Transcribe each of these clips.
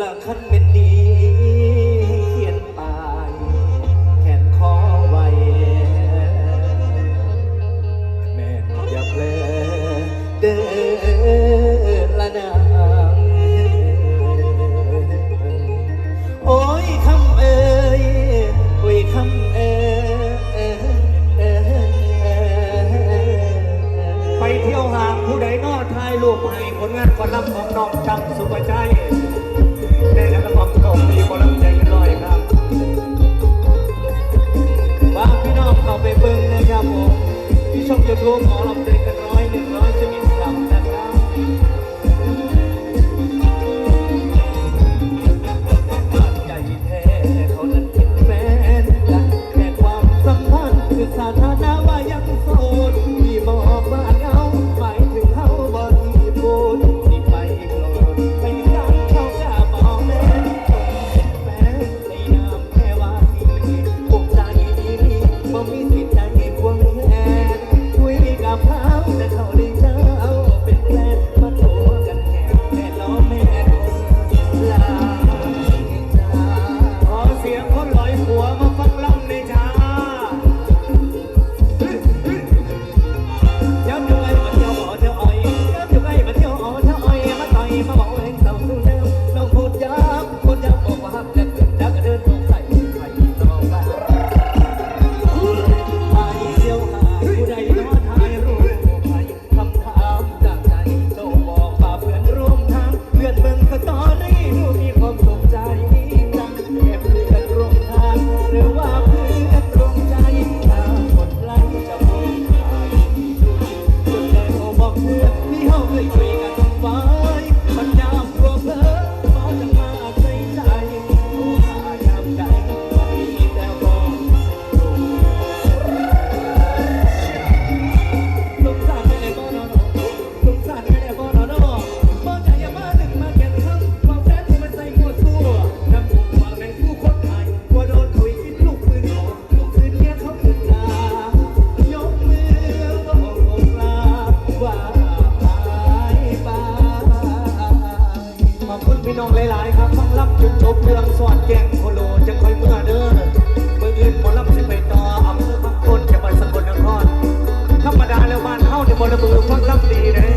ละคันเป็นดีเขียนปายแขนคอไว้ แม่นอย่าแพลเดินละนางโอ้ยคำเอ่ยโอ้ยคำเอ่ยไปเที่ยวหางผู้ใดนอทายลูกให้ผลงานคนลับของน้องจำสุภใจ go on. He helped me. น้องหลายๆครับทั้งรับจุดจบเรื่องสอดแกงโคโลจะคอยเมื่อเด้อเมื่ออื่นหมอลำสิไปต่ออำเภอบางคนจะไปสกลนครธรรมดาแล้วบ้านเฮาเนี่ยมอลมือฟังลำดีเลย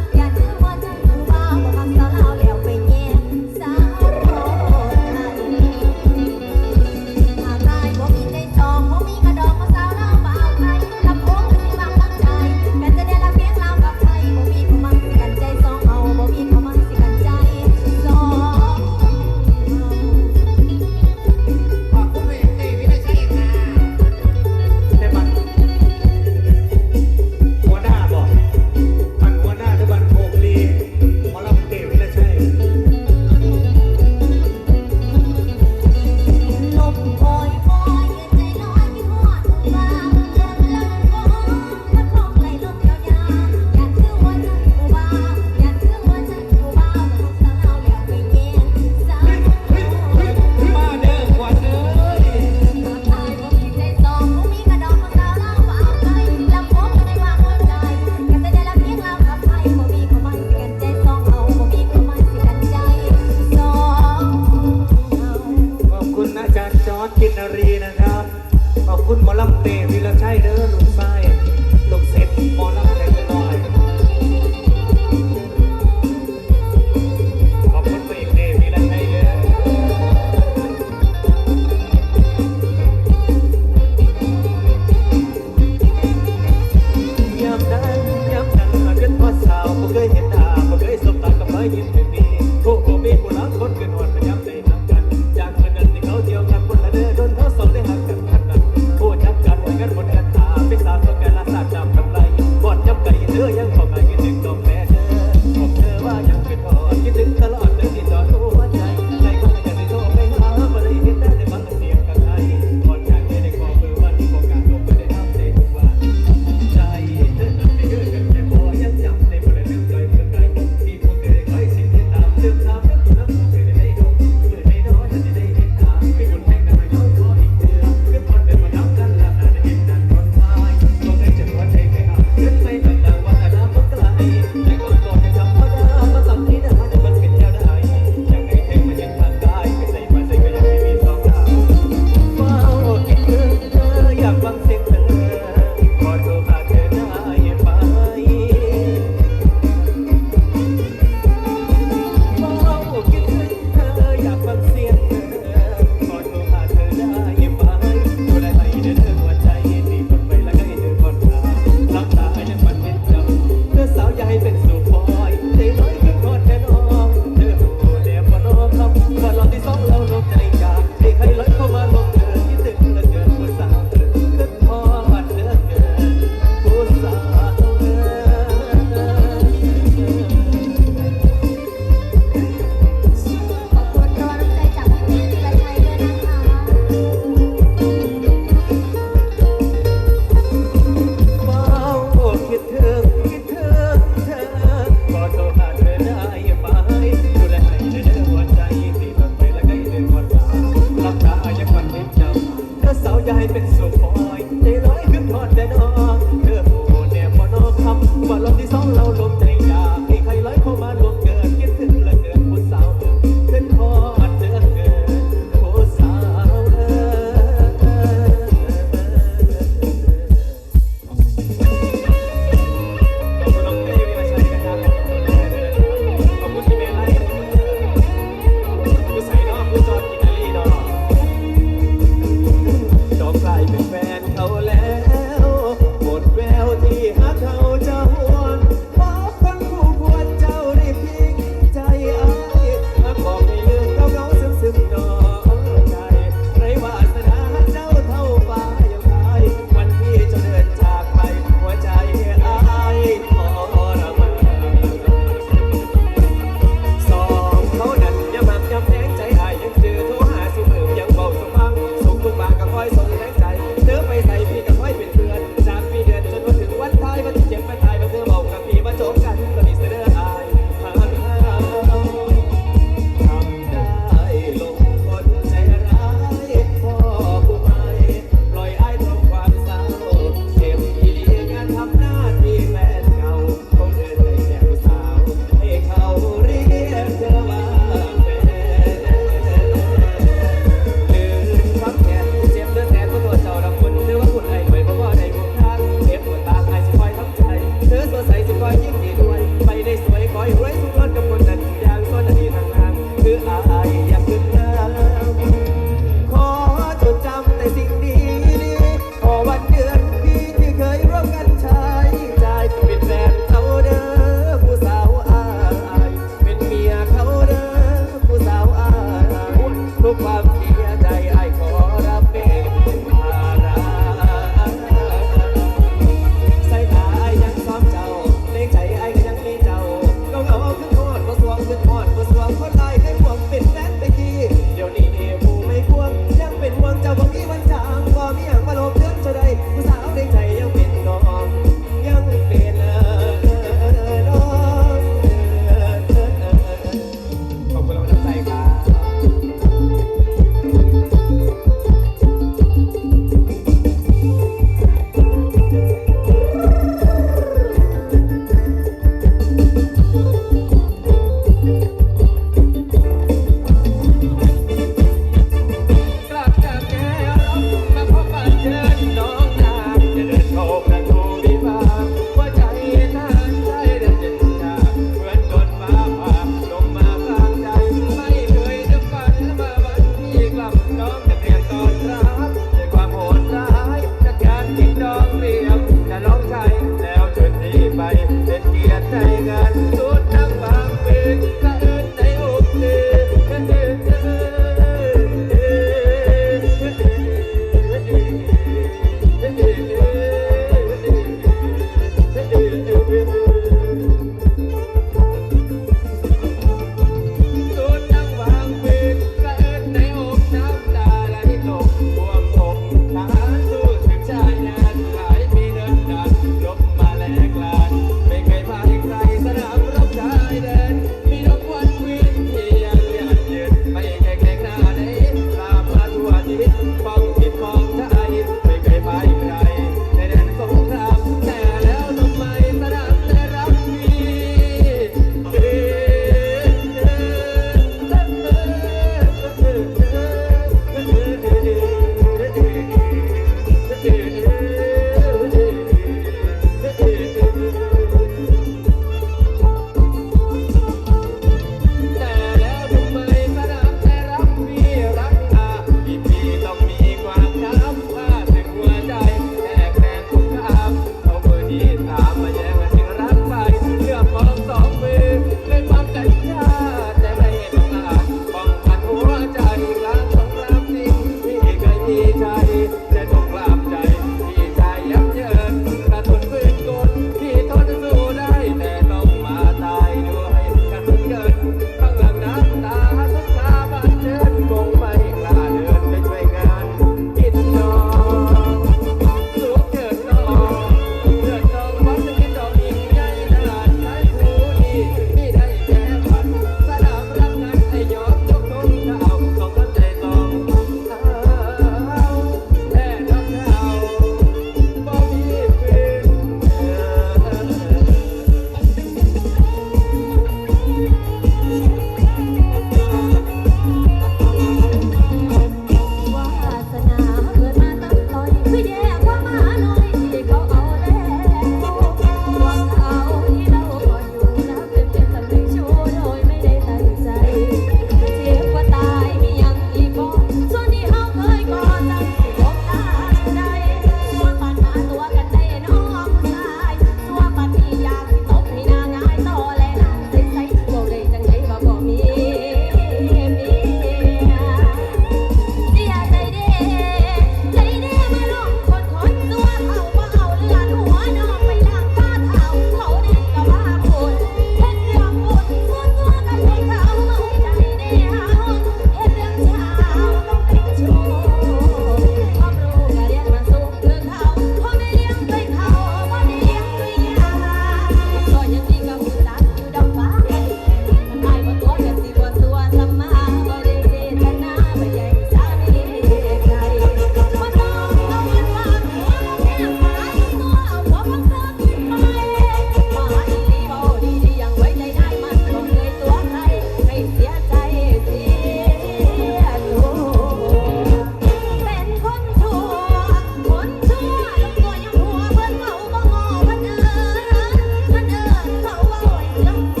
นะ